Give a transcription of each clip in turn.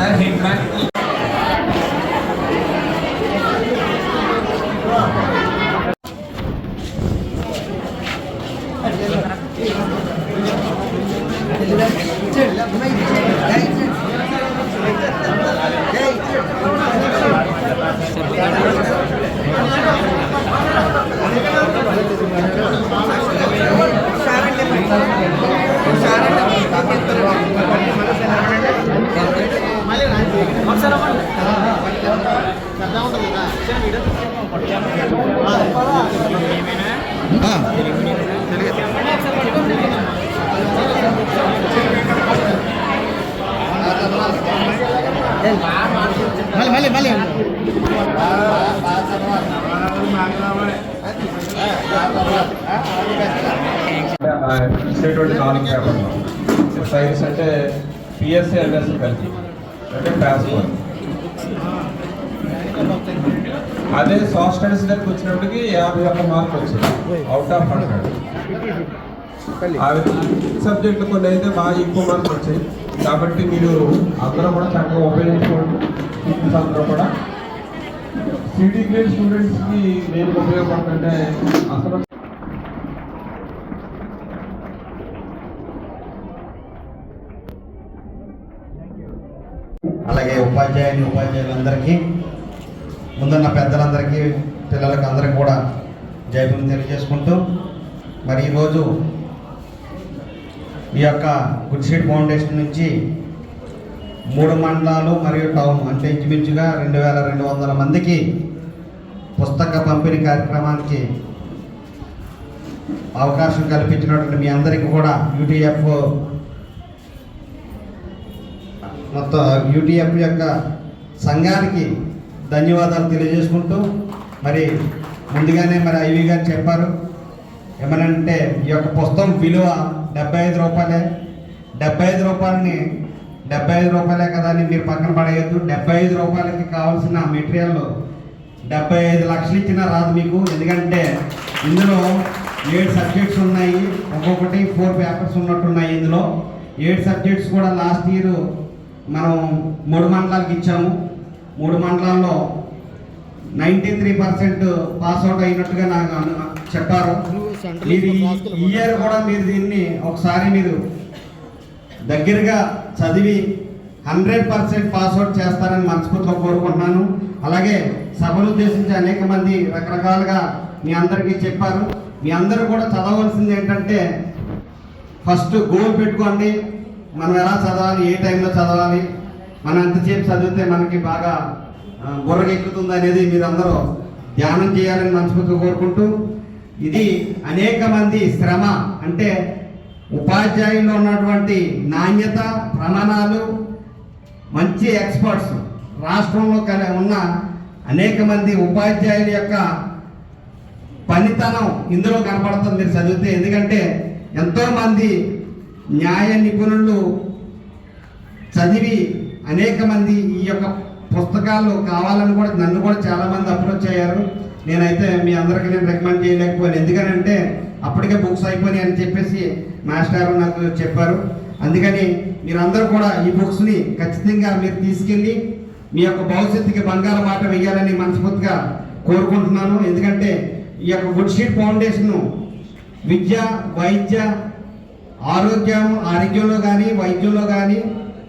Sir, head back. మళ్ళీ మళ్ళీ మళ్ళీ ఇచ్చేటువంటి నాలుగు పేపర్లు సైన్స్ అంటే పిఎస్సి ఎంఎస్సి కలిపి అంటే పాస్పోర్ట్ అదే సాఫ్ట్ స్టడీస్ దగ్గరికి వచ్చినప్పటికి యాభై ఒక్క మార్కులు వచ్చింది. అవుట్ ఆఫ్ హండ్రెడ్ అవి సబ్జెక్టులు కొన్ని అయితే బాగా ఎక్కువ మార్కులు వచ్చాయి. కాబట్టి మీరు అందరూ కూడా చక్కగా ఉపయోగించుకోండి. స్టూడెంట్స్ అందరూ కూడా. సిటీ గ్రేడ్ స్టూడెంట్స్కి నేను ఉపయోగపడుతుంటే అసలు అలాగే ఉపాధ్యాయుని ఉపాధ్యాయులందరికీ ముందున్న పెద్దలందరికీ పిల్లలకి అందరికీ కూడా జైపురం తెలియజేసుకుంటూ మరి ఈరోజు ఈ యొక్క గుడ్ సీడ్ ఫౌండేషన్ నుంచి మూడు మండలాలు మరియు టౌన్ అంటే ఇంచుమించుగా రెండు వేల రెండు వందల మందికి పుస్తక పంపిణీ కార్యక్రమానికి అవకాశం కల్పించినటువంటి మీ అందరికీ కూడా యూటీఎఫ్ మొత్తం యూటీఎఫ్ యొక్క సంఘానికి ధన్యవాదాలు తెలియజేసుకుంటూ మరి ముందుగానే మరి ఐవి గారు చెప్పారు. ఏమనంటే ఈ యొక్క పుస్తకం విలువ డెబ్బై ఐదు రూపాయలే. డెబ్బై ఐదు రూపాయలని డెబ్బై ఐదు రూపాయలే కదా అని మీరు పక్కన పడేయద్దు. డెబ్బై ఐదు రూపాయలకి కావాల్సిన మెటీరియల్ డెబ్బై ఐదు లక్షలు ఇచ్చినా రాదు మీకు. ఎందుకంటే ఇందులో ఏడు సబ్జెక్ట్స్ ఉన్నాయి. ఒక్కొక్కటి ఫోర్ పేపర్స్ ఉన్నట్టున్నాయి ఇందులో. ఏడు సబ్జెక్ట్స్ కూడా లాస్ట్ ఇయర్ మనం మూడు మండలాలకు ఇచ్చాము. మూడు మండలాల్లో ninety three percent pass out అయినట్టుగా నాకు చెప్పారు. మీరు ఇయర్ కూడా మీరు దీన్ని ఒకసారి మీరు దగ్గరగా చదివి హండ్రెడ్ పర్సెంట్ పాస్అవుట్ చేస్తారని మనస్ఫూర్తిగా కోరుకుంటున్నాను. అలాగే సభను ఉద్దేశించి అనేక మంది రకరకాలుగా మీ అందరికీ చెప్పారు. మీ అందరూ కూడా చదవలసింది ఏంటంటే ఫస్ట్ గోల్ పెట్టుకోండి. మనం ఎలా చదవాలి? ఏ టైంలో చదవాలి? మనం ఎంతసేపు చదివితే మనకి బాగా బుర్రగెక్కుతుంది అనేది మీరందరూ ధ్యానం చేయాలని మనస్ఫూర్తిగా కోరుకుంటూ ఇది అనేక మంది శ్రమ అంటే ఉపాధ్యాయుల్లో ఉన్నటువంటి నాణ్యత ప్రమాణాలు మంచి ఎక్స్పర్ట్స్ రాష్ట్రంలో కలిగి ఉన్న అనేక మంది ఉపాధ్యాయుల యొక్క పనితనం ఇందులో కనపడుతుంది మీరు చదివితే. ఎందుకంటే ఎంతోమంది న్యాయ నిపుణులు చదివి అనేక మంది ఈ యొక్క పుస్తకాలు కావాలని కూడా నన్ను కూడా చాలామంది అప్రోచ్ అయ్యారు. నేనైతే మీ అందరికీ నేను రికమెండ్ చేయలేకపోయాను. ఎందుకనంటే అప్పటికే బుక్స్ అయిపోయినాయి అని చెప్పేసి మాస్టర్ నాకు చెప్పారు. అందుకని మీరందరూ కూడా ఈ బుక్స్ని ఖచ్చితంగా మీరు తీసుకెళ్ళి మీ యొక్క భవిష్యత్తుకి బంగారు మాట వేయాలని మనస్ఫూర్తిగా కోరుకుంటున్నాను. ఎందుకంటే ఈ యొక్క గుడ్ షీట్ ఫౌండేషన్ విద్య వైద్య ఆరోగ్యం ఆరోగ్యంలో కానీ వైద్యంలో కానీ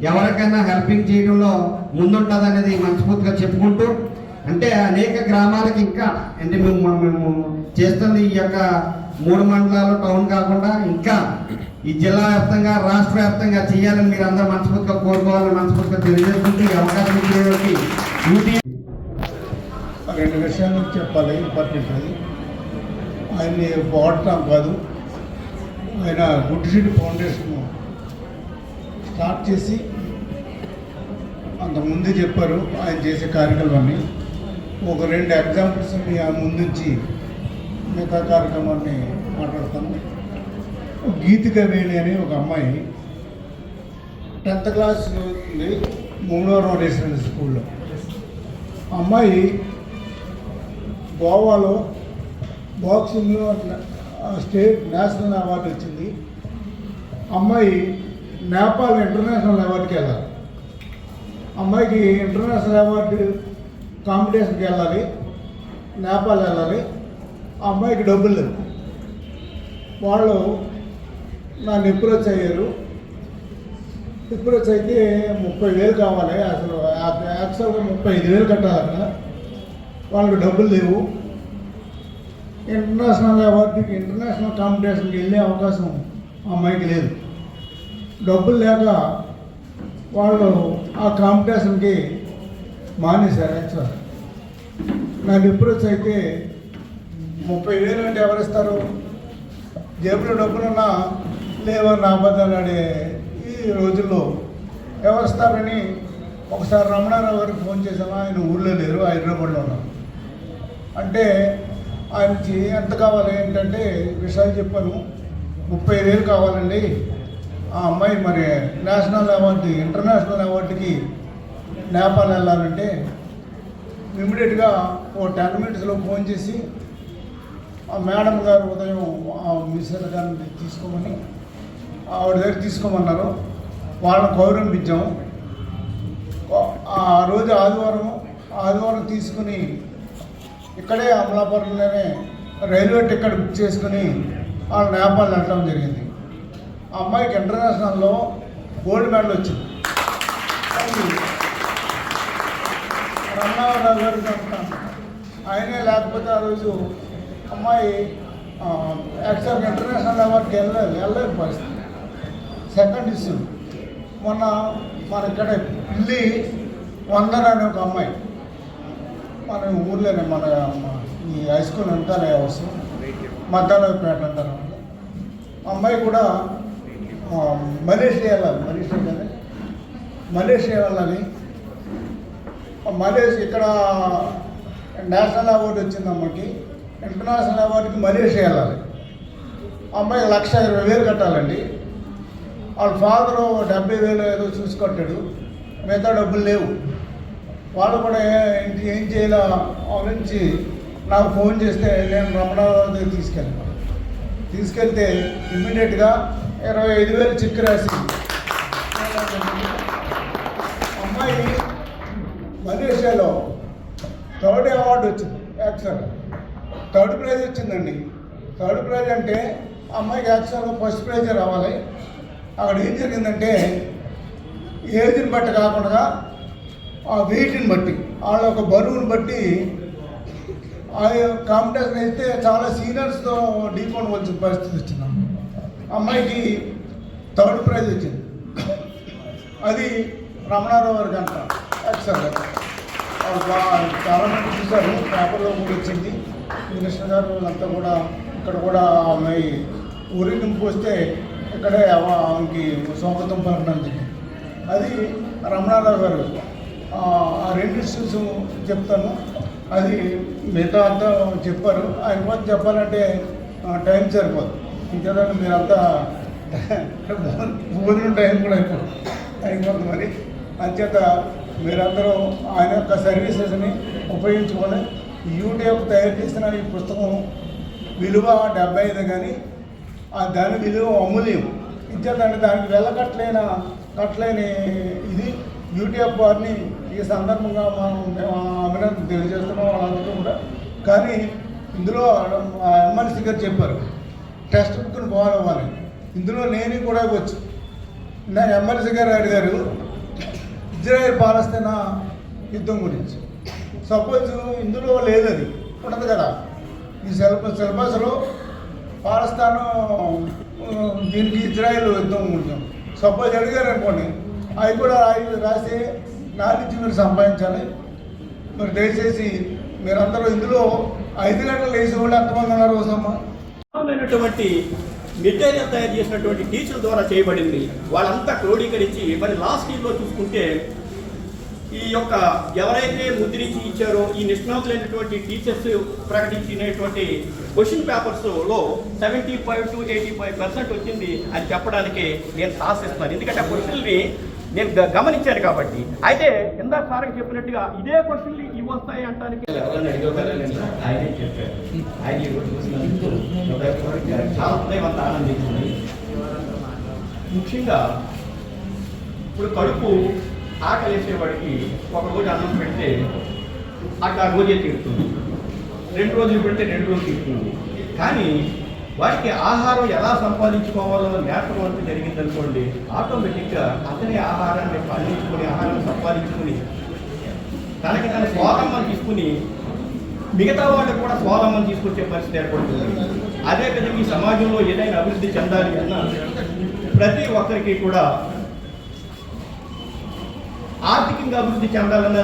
ఎవరికైనా హెల్పింగ్ చేయడంలో ముందుంటుంది అనేది మనస్ఫూర్తిగా చెప్పుకుంటూ అంటే అనేక గ్రామాలకి ఇంకా అంటే మేము మేము చేస్తుంది ఈ యొక్క మూడు మండలాలు టౌన్ కాకుండా ఇంకా ఈ జిల్లా వ్యాప్తంగా రాష్ట్ర వ్యాప్తంగా చేయాలని మీరు అందరూ మనస్ఫూర్తిగా కోరుకోవాలని మనస్ఫూర్తిగా తెలియజేసుకుంటూ ఈ అవకాశం ఇచ్చినటువంటి యూటీ రెండు విషయాలు చెప్పాలి ఇంపార్టెంట్. అది ఆయన్ని పోవటం కాదు ఆయన గుడ్ ఫౌండేషన్ స్టార్ట్ చేసి అంత ముందు చెప్పారు ఆయన చేసే కార్యక్రమాన్ని. ఒక రెండు ఎగ్జాంపుల్స్ మీ ముందుంచి మిగతా కార్యక్రమాన్ని మాట్లాడతాను. గీతిక వేణి అని ఒక అమ్మాయి టెన్త్ క్లాస్ ఉంది మూడో రెసిడెన్సీ స్కూల్లో. అమ్మాయి గోవాలో బాక్సింగ్లో స్టేట్ నేషనల్ అవార్డు వచ్చింది. అమ్మాయి నేపాల్ ఇంటర్నేషనల్ అవార్డుకి వెళ్ళాలి. అమ్మాయికి ఇంటర్నేషనల్ అవార్డు కాంపిటీషన్కి వెళ్ళాలి నేపాల్ వెళ్ళాలి. ఆ అమ్మాయికి డబ్బులు లేవు. వాళ్ళు నన్ను అప్రోచ్ అయ్యారు అప్రోచ్ అయితే ముప్పై వేలు కావాలి. అసలు యాక్చువల్గా ముప్పై ఐదు వేలు కట్టాలట వాళ్ళకి డబ్బులు లేవు. ఇంటర్నేషనల్ అవార్డుకి ఇంటర్నేషనల్ కాంపిటీషన్కి వెళ్ళే అవకాశం అమ్మాయికి లేదు. డబ్బులు లేక వాళ్ళు ఆ కాంపిటీషన్కి మానేశారు యాక్చువల్ నా డిప్రోచ్ అయితే ముప్పై వేలు అంటే ఎవరిస్తారు? జేబులో డబ్బులున్నా లేవని అబద్ధాలు ఆడే ఈ రోజుల్లో ఎవరిస్తారని ఒకసారి రమణారావు గారికి ఫోన్ చేశాను. ఆయన ఊళ్ళో లేరు హైదరాబాద్లో ఉన్నాను అంటే ఆయనకి ఎంత కావాలి? ఏంటంటే విషయాలు చెప్పాను. ముప్పై వేలు కావాలండి. ఆ అమ్మాయి మరి నేషనల్ అవార్డు ఇంటర్నేషనల్ అవార్డుకి నేపాల్ వెళ్ళాలంటే ఇమీడియట్గా ఓ టెన్ మినిట్స్లో ఫోన్ చేసి ఆ మేడం గారు ఉదయం ఆ మిస్సెల్ గారిని తీసుకోమని ఆవిడ దగ్గర తీసుకోమన్నారు. వాళ్ళని గౌరవించాము ఆ రోజు ఆదివారం ఆదివారం తీసుకుని ఇక్కడే అమలాపురంలోనే రైల్వే టికెట్ బుక్ చేసుకుని వాళ్ళు నేపాల్ వెళ్ళడం జరిగింది. ఆ అమ్మాయికి ఇంటర్నేషనల్లో గోల్డ్ మెడల్ వచ్చింది. రమణారావు గారికి అంటున్నాను ఆయనే లేకపోతే ఆ రోజు అమ్మాయి యాక్చువల్గా ఇంటర్నేషనల్ అవార్డుకి వెళ్ళలేదు వెళ్ళలేని పరిస్థితి. సెకండ్ ఇష్యూ మొన్న మన ఇక్కడ పిల్లి వందన అనే ఒక అమ్మాయి. మన ఊర్లోనే మన ఈ హై స్కూల్ వెనకాలే వస్తుంది. పేట అంటారు అమ్మాయి కూడా మలేషియా వెళ్ళాలి మలేషియా కదా మలేషియా వెళ్ళాలి మలేషియా ఇక్కడ నేషనల్ అవార్డు వచ్చింది అమ్మకి. ఇంటర్నేషనల్ అవార్డుకి మలేషియా వెళ్ళాలి. అమ్మాయి లక్ష ఇరవై వేలు కట్టాలండి. వాళ్ళ ఫాదరు డెబ్బై వేలు ఏదో చూసుకుంటాడు మిగతా డబ్బులు లేవు. వాళ్ళు కూడా ఏ- ఏంటి ఏం చేయాలో ఆలోచించి నాకు ఫోన్ చేస్తే నేను రమణారావు దగ్గర తీసుకెళ్ళాను. తీసుకెళ్తే ఇమ్మీడియట్గా ఇరవై ఐదు వేలు చెక్ రాసి. అమ్మాయి మలేషియాలో థర్డ్ అవార్డు వచ్చింది యాక్చువల్ థర్డ్ ప్రైజ్ వచ్చిందండి. థర్డ్ ప్రైజ్ అంటే అమ్మాయికి యాక్చువల్గా ఫస్ట్ ప్రైజ్ రావాలి. అక్కడ ఏం జరిగిందంటే ఏజ్ని బట్టి కాకుండా ఆ వెయిట్ని బట్టి వాళ్ళ ఒక బరువుని బట్టి ఆ కాంపిటీషన్ అయితే చాలా సీనియర్స్తో ఢీకొని వచ్చిన పరిస్థితి వచ్చింది. అమ్మాయికి థర్డ్ ప్రైజ్ వచ్చింది. అది రమణారావు గారి గంట యాక్చువల్గా చాలా మంది చూశారు. పేపర్లో కూడా వచ్చింది. కృష్ణ గారు అంతా కూడా ఇక్కడ కూడా అమ్మాయి అమ్మాయి ఊరికి వస్తే ఇక్కడే ఆమెకి స్వాగతం పలకడం జరిగింది అది రమణారావు గారు. ఆ రెండు ఇష్యూస్ చెప్తాను. అది మిగతా అంతా చెప్పారు. ఆయన కూడా చెప్పాలంటే టైం సరిపోదు. ఇంకేదంటే మీరంతా భోజనం టైం కూడా అయిపోతుంది అయిపోతుంది మరి. అంచేత మీరందరూ ఆయన యొక్క సర్వీసెస్ని ఉపయోగించుకొని యూట్యూబ్ తయారు చేసిన ఈ పుస్తకం విలువ డెబ్బై ఐదు కానీ ఆ దాని విలువ అమూల్యం ఇచ్చేదంటే దానికి వెళ్ళకట్లేన కట్టలేని ఇది యూట్యూబ్ వారిని ఈ సందర్భంగా మనం మేము అభినందన తెలియజేస్తున్నాం వాళ్ళందరూ కూడా. కానీ ఇందులో ఎమ్మెల్సీ గారు చెప్పారు టెక్స్ట్ బుక్ని ఫాలో అవ్వాలి. ఇందులో నేను కూడా వచ్చు నా ఎమ్మెల్సీ గారు అడిగారు ఇజ్రాయెల్ పాలస్తీనా యుద్ధం గురించి. సపోజ్ ఇందులో లేదు అది. ఉండదు కదా. ఈ సిలబస్ సిలబస్లో పాలస్తాను దీనికి ఇజ్రాయెల్ యుద్ధం ఉంటుంది సపోజ్ అడిగారు అనుకోండి అవి కూడా రాయి రాసి నాలెడ్జ్ మీరు సంపాదించాలి. మరి దయచేసి మీరందరూ ఇందులో ఐదు గంటలు వేసి వాళ్ళు ఎంతమంది ఉన్నారు రోజమ్మా అయినటువంటి మెటీరియల్ తయారు చేసినటువంటి టీచర్ ద్వారా చేయబడింది. వాళ్ళంతా క్రోడీకరించి మరి లాస్ట్ ఇయర్లో చూసుకుంటే ఈ యొక్క ఎవరైతే ముద్రించి ఇచ్చారో ఈ నిష్ణాతులైనటువంటి టీచర్స్ ప్రకటించినటువంటి క్వశ్చన్ పేపర్స్లో seventy five to eighty five percent వచ్చింది అని చెప్పడానికి నేను సాహసిస్తాను ఎందుకంటే ఆ క్వశ్చన్ని నేను గ- గమనించాను కాబట్టి. అయితే ఇందాక సార్కి చెప్పినట్టుగా ఇదే క్వశ్చన్లు ఇవి వస్తాయి అంటానికి? ఎవరైనా చెప్పారు ఆయన చాలా హృదయవంత ఆనందించింది ముఖ్యంగా ఇప్పుడు కడుపు ఆకలేసేవాడికి ఒక రోజు అన్నం పెడితే అట్లా రోజే తీరుతుంది. రెండు రోజులు పెడితే రెండు రోజులు తీరుతుంది. కానీ వాటికి ఆహారం ఎలా సంపాదించుకోవాలో నేర్పడం జరిగింది జరిగిందనుకోండి ఆటోమేటిక్గా అతని ఆహారాన్ని పండించుకొని ఆహారం సంపాదించుకుని తనకి తన స్వాలంబం తీసుకుని మిగతా వాళ్ళకి కూడా స్వాలంబం తీసుకొచ్చే పరిస్థితి ఏర్పడుతుంది. అదే విధంగా ఈ సమాజంలో ఏదైనా అభివృద్ధి చెందాలి అన్న ప్రతి ఒక్కరికి కూడా ఆర్థికంగా అభివృద్ధి చెందాలన్న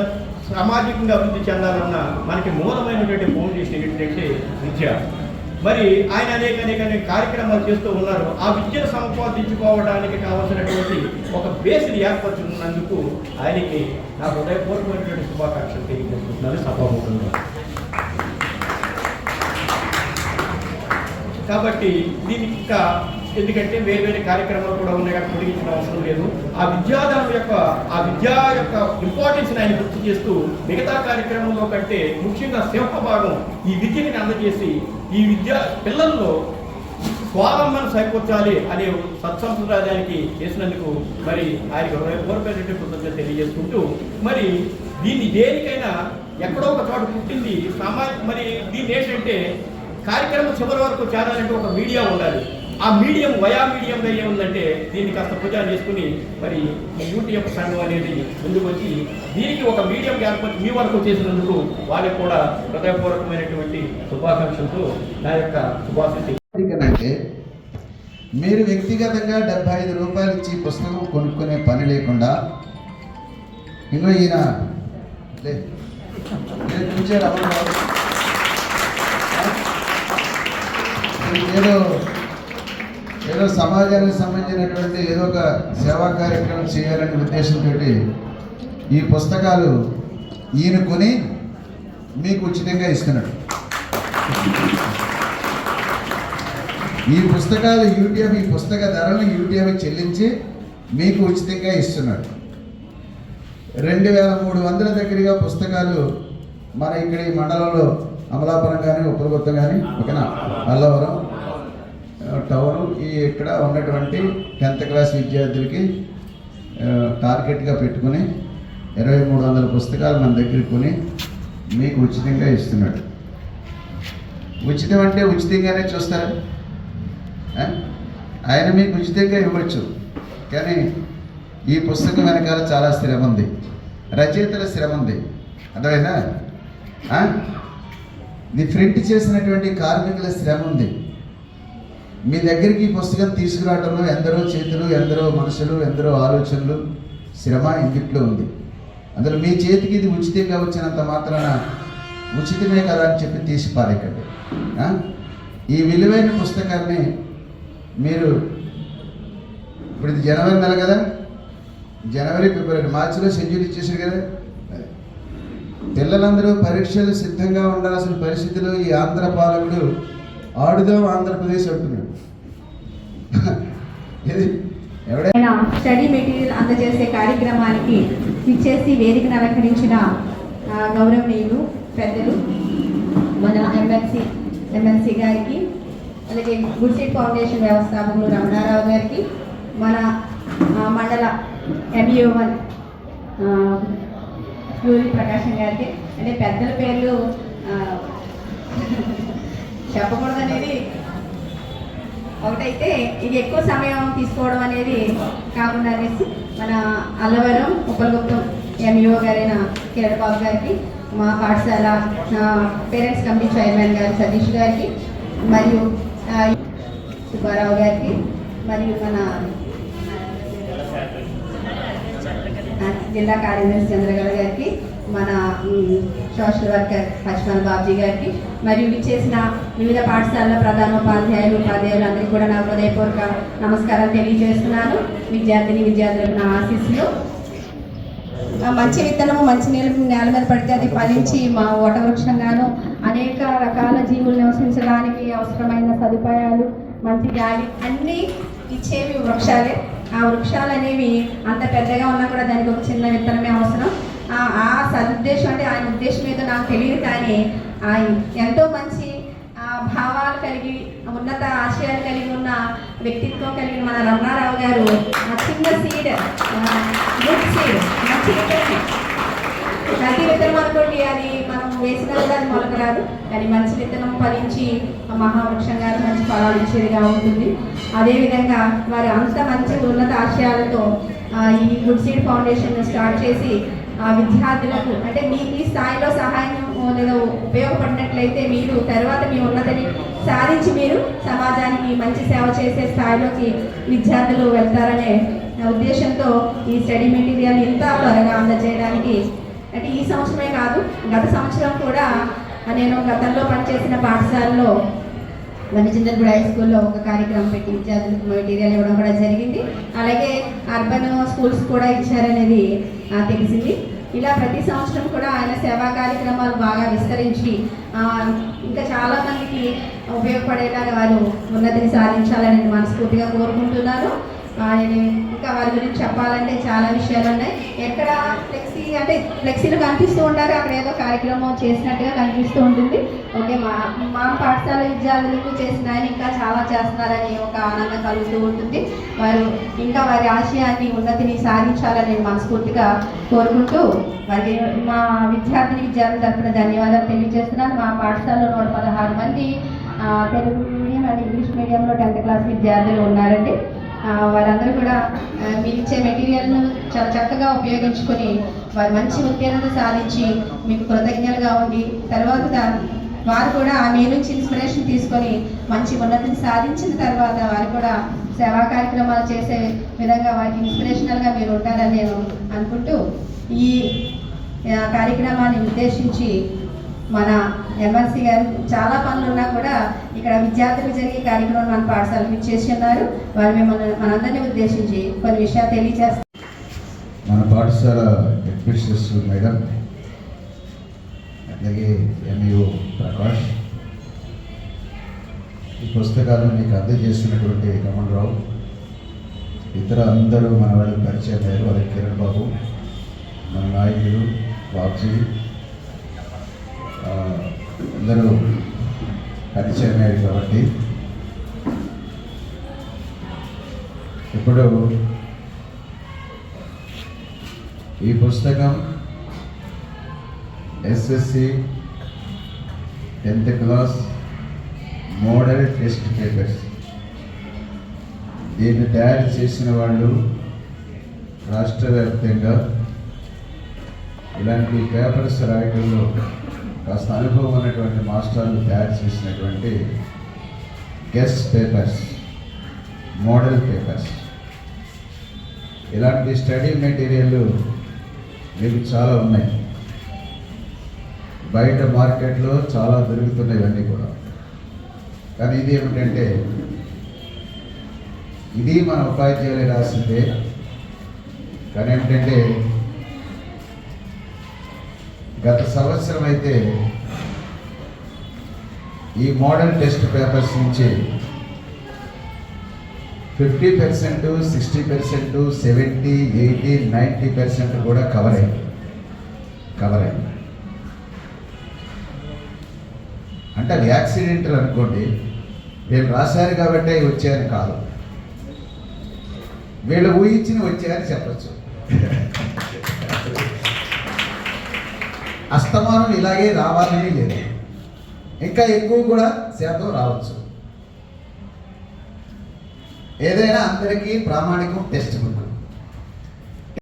సామాజికంగా అభివృద్ధి చెందాలన్న మనకి మూలమైనటువంటి ఫౌండేషన్ ఏంటంటే విద్య. మరి ఆయన అనేక అనేక అనేక కార్యక్రమాలు చేస్తూ ఉన్నారు. ఆ విద్యను సంపాదించుకోవడానికి కావాల్సినటువంటి ఒక బేస్ని ఏర్పరచుకున్నందుకు ఆయనకి నా హృదయపూర్వకమైనటువంటి శుభాకాంక్షలు తెలియజేస్తున్నాను. సభాముఖంగా. కాబట్టి దీనికి ఇంకా ఎందుకంటే వేరే వేరే కార్యక్రమాలు కూడా ఉన్నాయి కాబట్టి పొడిగించిన అవసరం లేదు. ఆ విద్యాదానం యొక్క ఆ విద్యా యొక్క ఇంపార్టెన్స్ ఆయన గుర్తు చేస్తూ మిగతా కార్యక్రమంలో కంటే ముఖ్యంగా సింహ భాగం ఈ విద్యని అందజేసి ఈ విద్యా పిల్లల్లో స్వావలంబన సరిపోర్చాలి అనే సత్సంప్రదాయానికి చేసినందుకు మరి ఆయనకు హృదయపూర్వకమైనటువంటి కృతజ్ఞత తెలియజేసుకుంటూ మరి దీన్ని దేనికైనా ఎక్కడో ఒక చోట పుట్టింది సామాజిక మరి దీన్ని ఏంటంటే కార్యక్రమం చివరి వరకు చేరాలంటే ఒక మీడియా ఉండాలి. ఆ మీడియం వయా మీడియంగా ఏముందంటే దీన్ని కాస్త పూజ చేసుకుని మరి ఈ యూటీఎఫ్ సంఘం అనేది ముందుకు వచ్చి దీనికి ఒక మీడియం ఏర్పడి మీ వరకు చేసినందుకు వాళ్ళకి కూడా హృదయపూర్వకమైనటువంటి శుభాకాంక్షలతో నా యొక్క శుభాశిస్సు అంటే మీరు వ్యక్తిగతంగా డెబ్బై ఐదు రూపాయలు ఇచ్చి పుస్తకం కొనుక్కునే పని లేకుండా ఇంకో ఈయన ఏదో ఏదో సమాజానికి సంబంధించినటువంటి ఏదో ఒక సేవా కార్యక్రమం చేయాలనే ఉద్దేశంతో ఈ పుస్తకాలు ఈయన కొని మీకు ఉచితంగా ఇస్తున్నాడు. ఈ పుస్తకాలు యూటీఎఫ్ ఈ పుస్తక ధరలు యూటీఎఫ్ చెల్లించి మీకు ఉచితంగా ఇస్తున్నాడు. రెండు వేల మూడు వందల దగ్గరగా పుస్తకాలు మన ఇక్కడ ఈ మండలంలో అమలాపురం కానీ ఉప్పలగుత్త కానీ ఓకేనా అల్లవరం ఆ, టౌన్ ఈ ఇక్కడ ఉన్నటువంటి టెన్త్ క్లాస్ విద్యార్థులకి టార్గెట్గా పెట్టుకుని ఇరవై మూడు వందల పుస్తకాలు మన దగ్గర కొని మీకు ఉచితంగా ఇస్తున్నాడు. ఉచితం అంటే ఉచితంగానే చూస్తారు? ఆయన మీకు ఉచితంగా ఇవ్వచ్చు. కానీ ఈ పుస్తకం వెనకాల చాలా శ్రమ ఉంది. రచయితల శ్రమ ఉంది. అర్థమైనా ఇది ప్రింట్ చేసినటువంటి కార్మికుల శ్రమ ఉంది. మీ దగ్గరికి ఈ పుస్తకం తీసుకురావడంలో ఎందరో చేతులు ఎందరో మనుషులు ఎందరో ఆలోచనలు శ్రమ ఇంటిలో ఉంది. అందులో మీ చేతికి ఇది ఉచితంగా వచ్చినంత మాత్రాన ఉచితమే కదా అని చెప్పి తీసి పారేకండి ఈ విలువైన పుస్తకాన్ని మీరు ఇప్పుడు ఇది జనవరి నెల కదా? జనవరి ఫిబ్రవరి మార్చిలో షెడ్యూల్ ఇచ్చేసారు కదా? పిల్లలందరూ పరీక్షలు సిద్ధంగా ఉండాల్సిన పరిస్థితిలో ఈ ఆంధ్ర పాలకుడు ఆడుదాం ఆంధ్రప్రదేశ్ అంటున్నాడు. స్టడీ మెటీరియల్ అందజేసే కార్యక్రమానికి ఇచ్చేసి వేదికను అలంకరించిన గౌరవనీయులు పెద్దలు మన ఎమ్మెల్సీ ఎమ్మెల్సీ గారికి అలాగే గుడ్సీట్ ఫౌండేషన్ వ్యవస్థాపకులు రమణారావు గారికి మన మండల ఎంఈఓ వన్ సూర్య ప్రకాశం గారికి అంటే పెద్దల పేర్లు చెప్పకూడదు అనేది ఒకటైతే ఇది ఎక్కువ సమయం తీసుకోవడం అనేది కాకుండా అనేసి మన అల్లవరం ఉపలగుప్తం ఎంఈఓ గారైన కిరణ్ బాబు గారికి మా పాఠశాల పేరెంట్స్ కమిటీ చైర్మన్ గారు సతీష్ గారికి మరియు సుబ్బారావు గారికి మరియు మన జిల్లా కార్యదర్శి చంద్రగౌడ గారికి మన సోషల్ వర్కర్ లక్ష్మణ్ బాబ్జీ గారికి మరియు విచ్చేసిన వివిధ పాఠశాలల ప్రధానోపాధ్యాయులు ఉపాధ్యాయులు అందరికీ కూడా నా హృదయపూర్వక నమస్కారం తెలియజేస్తున్నాను. విద్యార్థిని విద్యార్థులకు నా ఆశీస్సులు. మంచి విత్తనము మంచి నేల నేల మీద పడితే అది ఫలించి మా ఓట వృక్షంగాను అనేక రకాల జీవులు నివసించడానికి అవసరమైన సదుపాయాలు మంచి గాలి అన్నీ ఇచ్చేవి వృక్షాలే. ఆ వృక్షాలు అనేవి అంత పెద్దగా ఉన్నా కూడా దానికి ఒక చిన్న విత్తనమే అవసరం. ఆ ఆ సదుద్దేశం అంటే ఆయన ఉద్దేశం ఏదో నాకు తెలియదు కానీ ఆయన ఎంతో మంచి ఆ భావాలు కలిగి ఉన్నత ఆశయాలు కలిగి ఉన్న వ్యక్తిత్వం కలిగిన మన రమణారావు గారు ఆ చిన్న సీడ్ గుడ్ సీడ్ మంచి విత్తనం. ప్రతి విత్తనం అనుకోండి అది వేసిన కూడా మొలక రాదు. కానీ మంచి విత్తనం ఫలించి ఆ మహావృక్షంగా మంచి ఫలాలు ఇచ్చేదిగా ఉంటుంది. అదేవిధంగా వారు అంత మంచి ఉన్నత ఆశయాలతో ఈ గుడ్ సీడ్ ఫౌండేషన్ స్టార్ట్ చేసి ఆ విద్యార్థులకు అంటే మీ ఈ స్థాయిలో సహాయం లేదా ఉపయోగపడినట్లయితే మీరు తర్వాత మీ ఉన్నతని సాధించి మీరు సమాజానికి మంచి సేవ చేసే స్థాయిలోకి విద్యార్థులు వెళ్తారనే ఉద్దేశంతో ఈ స్టడీ మెటీరియల్ ఇంత త్వరగా అందజేయడానికి అంటే ఈ సంవత్సరమే కాదు గత సంవత్సరం కూడా నేను గతంలో పనిచేసిన పాఠశాలలో వనచిందరగూడ హై స్కూల్లో ఒక కార్యక్రమం పెట్టి విద్యార్థులకు మెటీరియల్ ఇవ్వడం కూడా జరిగింది. అలాగే అర్బన్ స్కూల్స్ కూడా ఇచ్చారనేది తెలిసింది. ఇలా ప్రతి సంవత్సరం కూడా ఆయన సేవా కార్యక్రమాలు బాగా విస్తరించి ఇంకా చాలామందికి ఉపయోగపడేలాగా వారు ఉన్నతిని సాధించాలని మనస్ఫూర్తిగా కోరుకుంటున్నాను. ఆయన. ఇంకా వారి గురించి చెప్పాలంటే చాలా విషయాలు ఉన్నాయి. ఎక్కడ ఫ్లెక్సీ అంటే ఫ్లెక్సీలు కనిపిస్తూ ఉంటారు. అక్కడ ఏదో కార్యక్రమం చేసినట్టుగా కనిపిస్తూ ఉంటుంది. ఓకే మా మా పాఠశాల విద్యార్థులకు చేసిన ఆయన ఇంకా చాలా చేస్తున్నారని ఒక ఆనందం కలుగుతూ ఉంటుంది. వారు ఇంకా వారి ఆశయాన్ని ఉన్నతిని సాధించాలని నేను మనస్ఫూర్తిగా కోరుకుంటూ వారికి మా విద్యార్థిని విద్యార్థుల తరఫున ధన్యవాదాలు తెలియజేస్తున్నాను. మా పాఠశాలలో నూట పదహారు మంది తెలుగు మీడియం అండ్ ఇంగ్లీష్ మీడియంలో టెన్త్ క్లాస్ విద్యార్థులు ఉన్నారండి. వారందరూ కూడా ఆ, మీరు ఇచ్చే మెటీరియల్ను చాలా చక్కగా ఉపయోగించుకొని వారు మంచి ఉత్తీర్ణత సాధించి మీకు కృతజ్ఞలుగా ఉండి తర్వాత వారు కూడా మీ నుంచి ఇన్స్పిరేషన్ తీసుకొని మంచి ఉన్నతిని సాధించిన తర్వాత వారు కూడా సేవా కార్యక్రమాలు చేసే విధంగా వారికి ఇన్స్పిరేషనల్గా మీరు ఉంటారని నేను అనుకుంటూ ఈ కార్యక్రమాన్ని ఉద్దేశించి మన ఎమ్మెల్సీ గారు చాలా పనులు ఉన్నా కూడా ఇక్కడ విద్యార్థులకు జరిగే కార్యక్రమం మన పాఠశాలకు ఇచ్చేసి ఉన్నారు వారు మిమ్మల్ని మనందరినీ ఉద్దేశించి కొన్ని విషయాలు తెలియజేస్తారు. మన పాఠశాల హెడ్మిస్ట్రెస్ మేడం అట్లాగే ఎంఈఓ ప్రకాష్. ఈ పుస్తకాలను మీకు అందజేస్తున్నటువంటి రమణ్ రావు ఇతర అందరూ మన వాళ్ళకి పరిచయం అయ్యారు వాళ్ళకి కిరణ్ బాబు మన నాయకులు బాబ్జీ. అందరూ పరిచయం అయ్యారు కాబట్టి ఇప్పుడు ఈ పుస్తకం SSC tenth class model test papers. దీన్ని తయారు చేసిన వాళ్ళు రాష్ట్ర వ్యాప్తంగా ఇలాంటి పేపర్స్ రాయడంలో కాస్త అనుభవం ఉన్నటువంటి మాస్టర్లు తయారు చేసినటువంటి గెస్ట్ పేపర్స్ మోడల్ పేపర్స్. ఇలాంటి స్టడీ మెటీరియల్ మీకు చాలా ఉన్నాయి. బయట మార్కెట్లో చాలా దొరుకుతున్నాయి ఇవన్నీ కూడా. కానీ ఇది ఏమిటంటే ఇది మన ఉపాధ్యాయులు రాసిందే. కానీ ఏమిటంటే గత సంవత్సరం అయితే ఈ మోడల్ టెస్ట్ పేపర్స్ నుంచి fifty percent sixty percent seventy eighty ninety percent కూడా కవర్ అయింది. కవర్ అయింది. అంటే అది యాక్సిడెంటల్ అనుకోండి. వీళ్ళు రాశారు కాబట్టి అవి వచ్చాయని కాదు. వీళ్ళు ఊహించిన వచ్చాయని చెప్పచ్చు. అస్తమానం ఇలాగే రావాలని లేదు. ఇంకా ఎక్కువ కూడా శాతం రావచ్చు. ఏదైనా అందరికీ ప్రామాణికం టెక్స్ట్ బుక్